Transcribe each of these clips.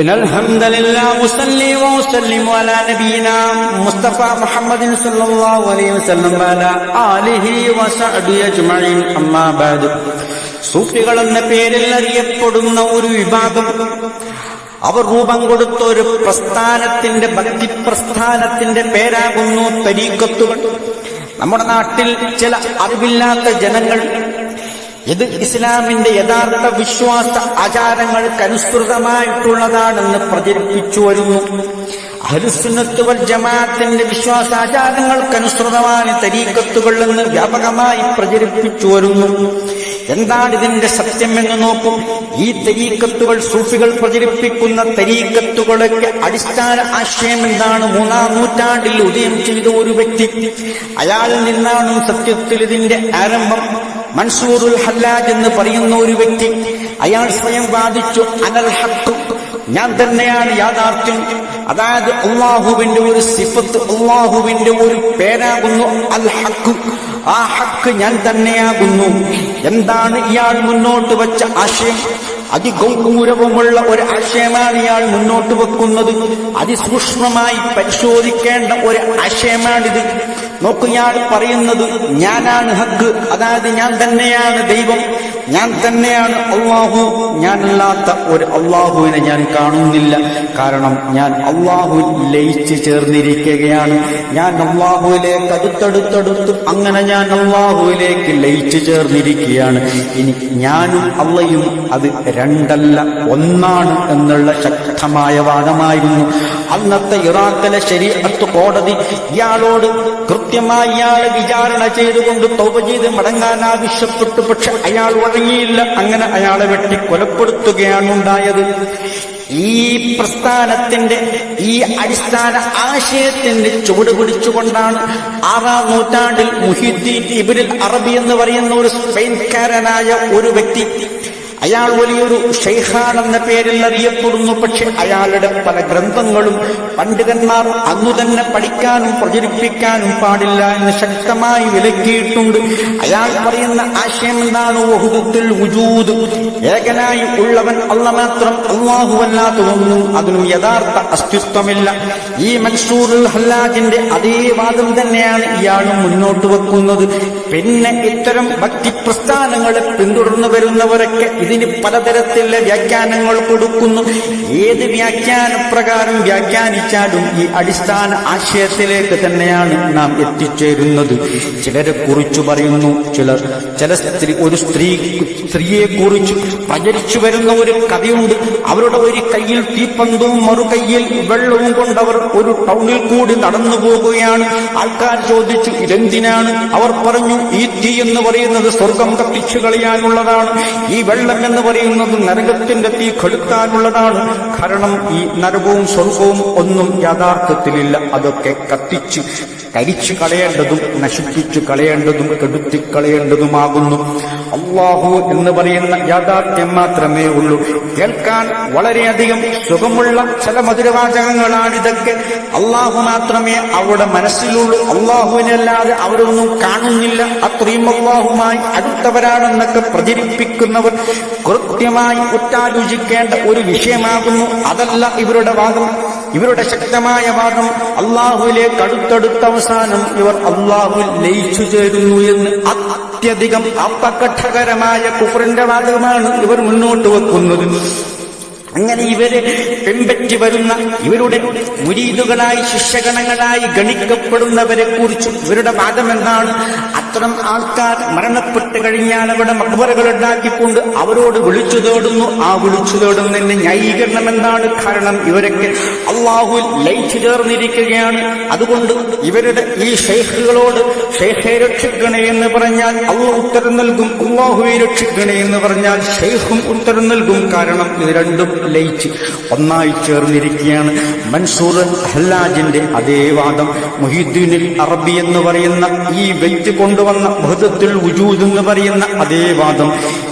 إن الحمد لله أصلي وأسلم على نبينا مصطفى محمد صلى الله عليه وسلم وعلى آله وصحبه أجمعين أما بعد സൂഫികൾ എന്ന പേരിൽ അറിയപ്പെടുന്ന ഒരു വിഭാഗം അവർ രൂപം കൊടുത്ത ഒരു പ്രസ്ഥാനത്തിന്റെ ഭക്തി പ്രസ്ഥാനത്തിന്റെ പേരാകുന്നു തരീക്കത്തുകൾ നമ്മുടെ നാട്ടിൽ ചില അറിവില്ലാത്ത ജനങ്ങൾ ഇത് ഇസ്ലാമിന്റെ യഥാർത്ഥ വിശ്വാസ ആചാരങ്ങൾക്കനുസൃതമായിട്ടുള്ളതാണെന്ന് പ്രചരിപ്പിച്ചു വരുന്നു. അഹലുസുന്നത്ത് വൽ ജമാഅത്തിന്റെ വിശ്വാസാചാരങ്ങൾക്കനുസൃതമായ തരീക്കത്തുകൾ എന്ന് വ്യാപകമായി പ്രചരിപ്പിച്ചു വരുന്നു. എന്താണ് ഇതിന്റെ സത്യം എന്ന് നോക്കും. ഈ തരീക്കത്തുകൾ സൂഫികൾ പ്രചരിപ്പിക്കുന്ന തരീക്കത്തുകളൊക്കെ അടിസ്ഥാന ആശയം എന്താണ് മൂന്നാം നൂറ്റാണ്ടിൽ ഉദയം ചെയ്ത ഒരു വ്യക്തി. അയാളിൽ നിന്നാണ് സത്യത്തിൽ ഇതിന്റെ ആരംഭം. മൻസൂറുൽ ഹല്ലാജ് എന്ന് പറയുന്ന ഒരു വ്യക്തി. അയാൾ സ്വയം വാദിച്ചു അനൽ ഹക്ക് ഞാൻ തന്നെയാണ് യാഥാർത്ഥ്യം. അതായത് അള്ളാഹുവിന്റെ ഒരു സിഫത്ത് അള്ളാഹുവിന്റെ ഒരു പേരാകുന്നു അൽ ഹക്ക് ആ ഹക്ക് ഞാൻ തന്നെയാകുന്നു. എന്താണ് ഇയാൾ മുന്നോട്ട് വെച്ച ആശയം? അതിഗൗരവമുള്ള ഒരു ആശയമാണ് ഇയാൾ മുന്നോട്ട് വെക്കുന്നത്. അതിസൂക്ഷ്മമായി പരിശോധിക്കേണ്ട ഒരു ആശയമാണിത്. നോക്കു ഇയാൾ പറയുന്നത് ഞാനാണ് ഹക്ക് അതായത് ഞാൻ തന്നെയാണ് ദൈവം. ഞാൻ തന്നെയാണ് അള്ളാഹു. ഞാനല്ലാത്ത ഒരു അള്ളാഹുവിനെ ഞാൻ കാണുന്നില്ല. കാരണം ഞാൻ അള്ളാഹു ലയിച്ചു ചേർന്നിരിക്കുകയാണ്. ഞാൻ അള്ളാഹുവിലേക്ക് അടുത്തടുത്തടുത്ത് അങ്ങനെ ഞാൻ അള്ളാഹുവിലേക്ക് ലയിച്ചു ചേർന്നിരിക്കുകയാണ്. ഇനി ഞാനും അള്ളയും അത് രണ്ടല്ല ഒന്നാണ് എന്നുള്ള ശക്തമായ വാദമായിരുന്നു. അന്നത്തെ ഇറാഖിലെ ശരീരത്ത് കോടതി ഇയാളോട് കൃത്യമായി ഇയാളെ വിചാരണ ചെയ്തുകൊണ്ട് തൗപ ചെയ്ത് മടങ്ങാൻ ആവശ്യപ്പെട്ടു. പക്ഷെ അയാൾ വഴങ്ങിയില്ല. അങ്ങനെ അയാളെ വെട്ടി കൊലപ്പെടുത്തുകയാണ് ഉണ്ടായത്. ഈ പ്രസ്ഥാനത്തിന്റെ ഈ അടിസ്ഥാന ആശയത്തിന്റെ ചുവട് പിടിച്ചുകൊണ്ടാണ് ആറാം നൂറ്റാണ്ടിൽ മുഹിദ്ദീൻ ഇബിനിൽ അറബി എന്ന് പറയുന്ന ഒരു സ്പെയിൻകാരനായ ഒരു വ്യക്തി അയാൾ വലിയൊരു ഷെയ്ഖാൻ പേരിൽ അറിയപ്പെടുന്നു. പക്ഷെ അയാളുടെ പല ഗ്രന്ഥങ്ങളും പണ്ഡിതന്മാർ അന്നു തന്നെ പഠിക്കാനും പ്രചരിപ്പിക്കാനും പാടില്ല എന്ന് ശക്തമായി വിലക്കിയിട്ടുണ്ട്. അയാൾ പറയുന്ന ആശയം എന്താണ്? വഹുദത്തിൽ വുജൂദ്. ഏകനായി ഉള്ളവൻ അല്ല മാത്രം അള്ളാഹുവല്ലാത്തതൊന്നും അതിനും യഥാർത്ഥ അസ്തിത്വമില്ല. ഈ മൻസൂറുൽ ഹല്ലാജിന്റെ അതേ വാദം തന്നെയാണ് ഇയാളും മുന്നോട്ട് വെക്കുന്നത്. പിന്നെ ഇത്തരം ഭക്തി പ്രസ്ഥാനങ്ങളെ പിന്തുടർന്നു വരുന്നവരൊക്കെ ഇതിന് പലതരത്തിലുള്ള വ്യാഖ്യാനങ്ങൾ കൊടുക്കുന്നു. ഏത് വ്യാഖ്യാന പ്രകാരം വ്യാഖ്യാനിച്ചാലും ഈ അടിസ്ഥാന ആശയത്തിലേക്ക് തന്നെയാണ് നാം എത്തിച്ചേരുന്നത്. ചിലരെ കുറിച്ച് പറയുന്നു ചിലർ ചില സ്ത്രീ ഒരു സ്ത്രീ സ്ത്രീയെ കുറിച്ച് പ്രചരിച്ചു വരുന്ന ഒരു കഥയുണ്ട്. അവരുടെ ഒരു കയ്യിൽ തീപ്പന്തവും മറു കയ്യിൽ വെള്ളവും കൊണ്ടവർ ഒരു ടൗണിൽ കൂടി നടന്നു പോകുകയാണ്. ആൾക്കാർ ചോദിച്ചു ഇതെന്തിനാണ്? അവർ പറഞ്ഞു ഈ തീ എന്ന് പറയുന്നത് സ്വർഗം കത്തിച്ചു കളയാനുള്ളതാണ്. ഈ വെള്ളം എന്ന് പറയുന്നത് നരകത്തിന്റെ തീ കെടുത്താനുള്ളതാണ്. കാരണം ഈ നരകവും സ്വർഗവും ഒന്നും യഥാർത്ഥത്തിലില്ല അതൊക്കെ കത്തിച്ച് കരിച്ചു കളയേണ്ടതും നശിപ്പിച്ചു കളയേണ്ടതും കെടുത്തി കളയേണ്ടതുമാകുന്നു. അള്ളാഹു എന്ന് പറയുന്ന യാഥാർത്ഥ്യം മാത്രമേ ഉള്ളൂ. കേൾക്കാൻ വളരെയധികം സുഖമുള്ള ചില മധുരവാചകങ്ങളാണ് ഇതൊക്കെ. അള്ളാഹു മാത്രമേ അവരുടെ മനസ്സിലുള്ളൂ. അള്ളാഹുവിനല്ലാതെ അവരൊന്നും കാണുന്നില്ല. അത്രയും അള്ളാഹുമായി അടുത്തവരാണെന്നൊക്കെ പ്രചരിപ്പിക്കുന്നവർ കൃത്യമായി ഉറ്റാലോചിക്കേണ്ട ഒരു വിഷയമാകുന്നു. അതല്ല ഇവരുടെ വാദം. ഇവരുടെ ശക്തമായ വാദം അള്ളാഹുവിലേക്ക് അടുത്തടുത്ത അവസാനം ഇവർ അള്ളാഹു ലയിച്ചു ചേരുന്നു എന്ന് അത്യധികം അപകടകരമായ കുഫറിന്റെ വാദമാണ് ഇവർ മുന്നോട്ട് വെക്കുന്നത്. അങ്ങനെ ഇവരെ പിൻപറ്റി വരുന്ന ഇവരുടെ മുരീതുകളായി ശിഷ്യഗണങ്ങളായി ഗണിക്കപ്പെടുന്നവരെ കുറിച്ചും ഇവരുടെ വാദം എന്താണ് അത്തരം ആൾക്കാർ മരണപ്പെട്ട് കഴിഞ്ഞാൽ അവിടെ മക്ബറകൾ ഉണ്ടാക്കിക്കൊണ്ട് അവരോട് വിളിച്ചു തേടുന്നു. ആ വിളിച്ചു തേടുന്നതിന്റെ ന്യായീകരണം എന്താണ്? കാരണം ഇവരൊക്കെ അള്ളാഹു ലൈറ്റ് ചേർന്നിരിക്കുകയാണ്. അതുകൊണ്ട് ഇവരുടെ ഈ ഷെയ്ഖുകളോട് ഷെയ്ഖെ രക്ഷിക്കണേ എന്ന് പറഞ്ഞാൽ അള്ള ഉത്തരം നൽകും അള്ളാഹുവെ രക്ഷിക്കണേ എന്ന് പറഞ്ഞാൽ ഷെയ്ഖും ഉത്തരം നൽകും. കാരണം ഇത് രണ്ടും ലയിച്ച് ഒന്നായി ചേർന്നിരിക്കുകയാണ്. മൻസൂർ ഹല്ലാജിന്റെ അതേ വാദം മുഹിദ്ദീനിൽ അറബി എന്ന് പറയുന്ന ഈ വ്യക്തി കൊണ്ട് കൊണ്ടുവന്ന ബഹുദത്തിൽ ഉജൂദ് എന്ന് പറയുന്ന അതേ വാദം.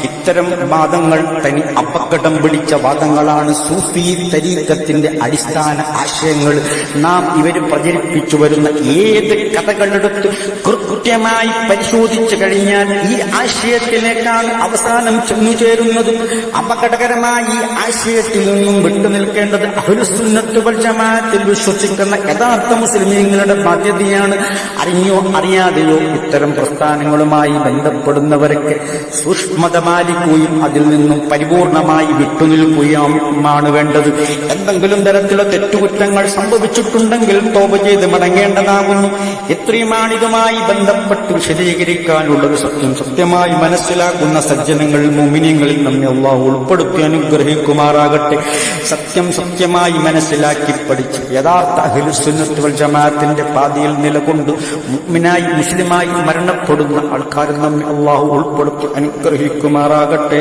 ഇത്തരം വാദങ്ങൾ തനി അപകടം പിടിച്ച വാദങ്ങളാണ് സൂഫി തരീക്കത്തിന്റെ അടിസ്ഥാന ആശയങ്ങൾ. നാം ഇവർ പ്രചരിപ്പിച്ചു വരുന്ന ഏത് കഥകളെടുത്ത് കൃത്യമായി പരിശോധിച്ചു കഴിഞ്ഞാൽ ഈ ആശയത്തിലേക്കാണ് അവസാനം ചെന്നു ചേരുന്നത് അപകടകരമായ ഈ ആശയത്തിൽ നിന്നും വിട്ടുനിൽക്കേണ്ടത് അഹുലുസുന്നത്തുകൾ ജമാഅത്തിൽ വിശ്വസിക്കുന്ന യഥാർത്ഥ മുസ്ലിമീങ്ങളുടെ ബാധ്യതയാണ്. അറിഞ്ഞോ അറിയാതെയോ ഇത്തരം പ്രസ്ഥാനങ്ങളുമായി ബന്ധപ്പെടുന്നവരൊക്കെ സൂക്ഷ്മത പാലിക്കുകയും അതിൽ നിന്നും പരിപൂർണമായി വിട്ടുനിൽക്കുകയുമാണ് വേണ്ടത്. എന്തെങ്കിലും തരത്തിലുള്ള തെറ്റുകുറ്റങ്ങൾ സംഭവിച്ചിട്ടുണ്ടെങ്കിൽ തോപ ചെയ്ത് മടങ്ങേണ്ടതാകുന്നു. എത്രയുമാണ് ഇതുമായി ബന്ധപ്പെട്ട് വിശദീകരിക്കാനുള്ളത് സത്യം സത്യമായി മനസ്സിലാക്കുന്ന സജ്ജനങ്ങൾ മുമിനിയങ്ങളിൽ നമ്മെ അള്ളാഹു ഉൾപ്പെടുത്തി അനുഗ്രഹിക്കുമാറാകട്ടെ. സത്യം സത്യമായി മനസ്സിലാക്കി പഠിച്ച് യഥാർത്ഥ അഹിലുസുന്നത്തുൽ ജമാഅത്തിന്റെ പാതിയിൽ നിലകൊണ്ട് മുഅ്മിനായി മുസ്ലിമായി മരണപ്പെടുന്ന ആൾക്കാർ നമ്മെ അള്ളാഹു ഉൾപ്പെടുത്തി അനുഗ്രഹിക്കുമാറാകട്ടെ.